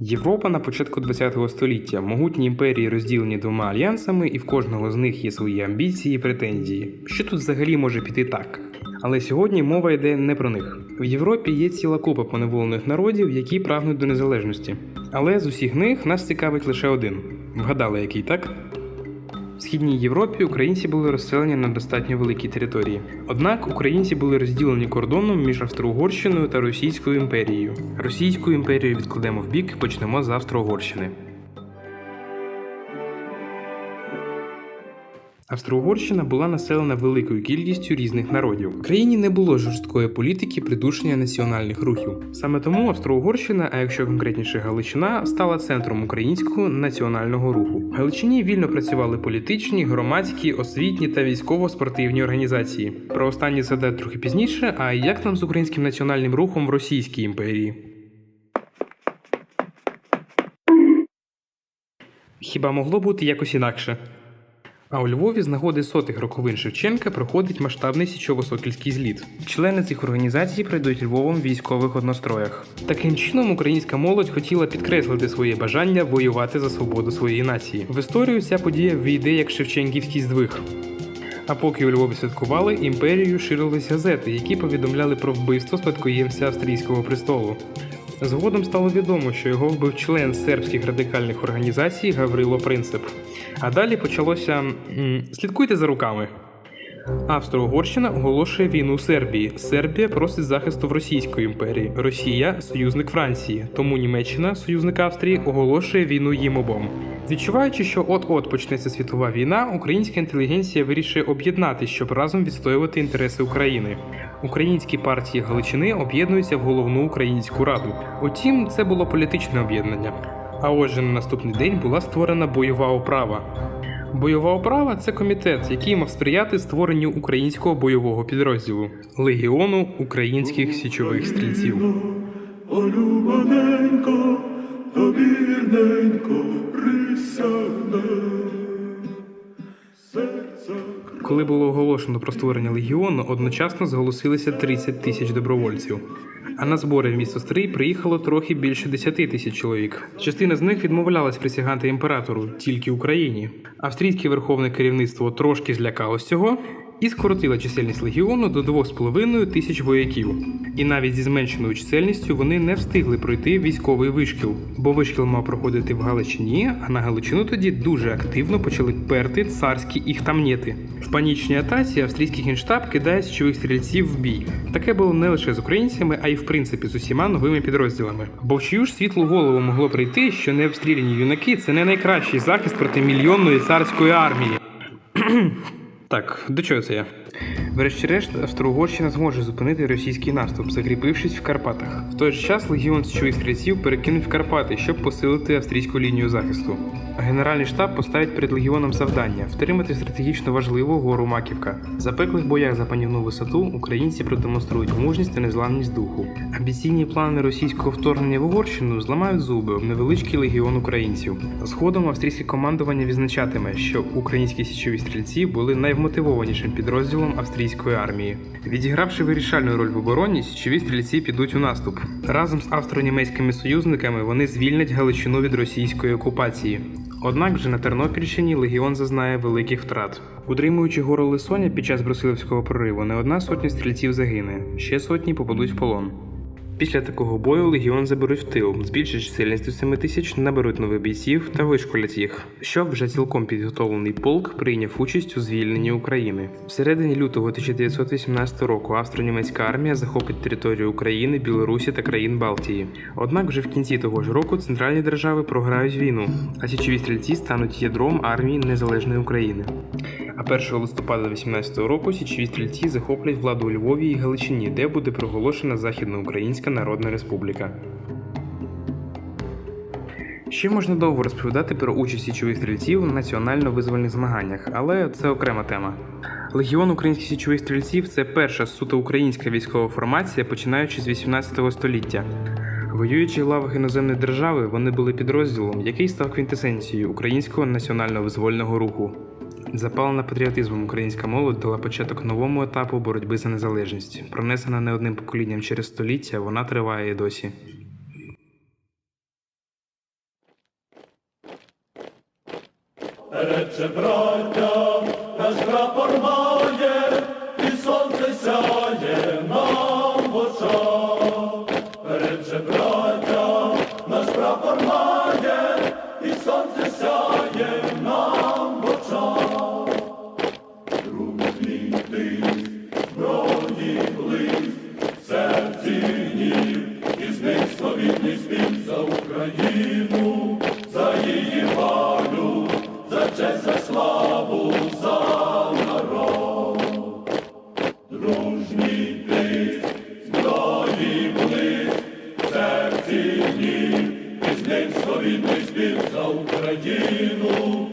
Європа на початку ХХ століття, могутні імперії розділені двома альянсами, і в кожного з них є свої амбіції і претензії. Що тут взагалі може піти так? Але сьогодні мова йде не про них. В Європі є ціла купа поневолених народів, які прагнуть до незалежності. Але з усіх них нас цікавить лише один. Вгадали, який так? В східній Європі українці були розселені на достатньо великій території. Однак українці були розділені кордоном між Австро-Угорщиною та Російською імперією. Російську імперію відкладемо в бік і почнемо з Австро-Угорщини. Австро-Угорщина була населена великою кількістю різних народів. В країні не було жорсткої політики придушення національних рухів. Саме тому Австро-Угорщина, а якщо конкретніше Галичина, стала центром українського національного руху. В Галичині вільно працювали політичні, громадські, освітні та військово-спортивні організації. Про останні згадаю трохи пізніше. А як там з українським національним рухом в Російській імперії? Хіба могло бути якось інакше? А у Львові з нагоди сотих роковин Шевченка проходить масштабний січово-сокільський зліт. Члени цих організацій пройдуть Львовом в військових одностроях. Таким чином, українська молодь хотіла підкреслити своє бажання воювати за свободу своєї нації. В історію ця подія ввійде як Шевченківський здвиг. А поки у Львові святкували, імперією ширились газети, які повідомляли про вбивство спадкоємця австрійського престолу. Згодом стало відомо, що його вбив член сербських радикальних організацій Гаврило Принцип. А далі почалося слідкуйте за руками. Австро-Угорщина оголошує війну Сербії. Сербія просить захисту в Російської імперії. Росія союзник Франції. Тому Німеччина, союзник Австрії, оголошує війну їм обом. Відчуваючи, що от-от почнеться світова війна, українська інтелігенція вирішує об'єднатися, щоб разом відстоювати інтереси України. Українські партії Галичини об'єднуються в головну українську раду. Утім, це було політичне об'єднання. А отже, на наступний день була створена бойова оправа. Бойова оправа це комітет, який мав сприяти створенню українського бойового підрозділу Легіону українських січових стрільців. Олюбаненько, Коли було оголошено про створення легіону, одночасно зголосилися 30 тисяч добровольців. А на збори в місто Стрий приїхало трохи більше 10 тисяч чоловік. Частина з них відмовлялась присягати імператору тільки Україні. Австрійське верховне керівництво трошки злякалось цього і скоротило чисельність легіону до 2,5 тисяч вояків. І навіть зі зменшеною чисельністю вони не встигли пройти військовий вишкіл, бо вишкіл мав проходити в Галичині, а на Галичину тоді дуже активно почали перти царські іхтамнєти. В панічній атаці австрійський генштаб кидає січових стрільців в бій. Таке було не лише з українцями, а й в принципі з усіма новими підрозділами. Бо в чию ж світлу голову могло прийти, що необстріляні юнаки це не найкращий захист проти мільйонної царської армії. Так, до чого це я? Врешті-решт, Австро-Угорщина зможе зупинити російський наступ, закріпившись в Карпатах. В той же час легіон січових стрільців перекинуть в Карпати, щоб посилити австрійську лінію захисту. Генеральний штаб поставить перед легіоном завдання втримати стратегічно важливу гору Маківка. В запеклих боях за панівну висоту українці продемонструють мужність та незламність духу. Амбіційні плани російського вторгнення в Угорщину зламають зуби об невеличкий легіон українців. Згодом австрійське командування відзначатиме, що українські січові стрільці були найвмотивованішим підрозділом австрійської армії. Відігравши вирішальну роль в обороні, січові стрільці підуть у наступ. Разом з австро-німецькими союзниками вони звільнять Галичину від російської окупації. Однак вже на Тернопільщині легіон зазнає великих втрат. Утримуючи гору Лисоня під час Брусилівського прориву, не одна сотня стрільців загине, ще сотні попадуть в полон. Після такого бою легіон заберуть в тил, збільшать чисельність до 7 тисяч, наберуть нових бійців та вишколять їх, щоб вже цілком підготовлений полк прийняв участь у звільненні України. Всередині лютого 1918 року австро-німецька армія захопить територію України, Білорусі та країн Балтії. Однак вже в кінці того ж року центральні держави програють війну, а січові стрільці стануть ядром армії незалежної України. А 1 листопада 18 року січові стрільці захоплять владу у Львові і Галичині, де буде проголошена Західноукраїнська Народна Республіка. Ще можна довго розповідати про участь січових стрільців в національно-визвольних змаганнях, але це окрема тема. Легіон українських січових стрільців це перша суто українська військова формація, починаючи з 18 століття. Воюючи в лавах іноземної держави, вони були підрозділом, який став квінтесенцією українського національно-визвольного руху. Запалена патріотизмом українська молодь дала початок новому етапу боротьби за незалежність. Пронесена не одним поколінням через століття, вона триває і досі. Рече браття, без прапорма. Україну, за її волю, за честь, за славу, за народ. Дружній тиск, зброї блиск, серці дні, і з ним словітний спів за Україну,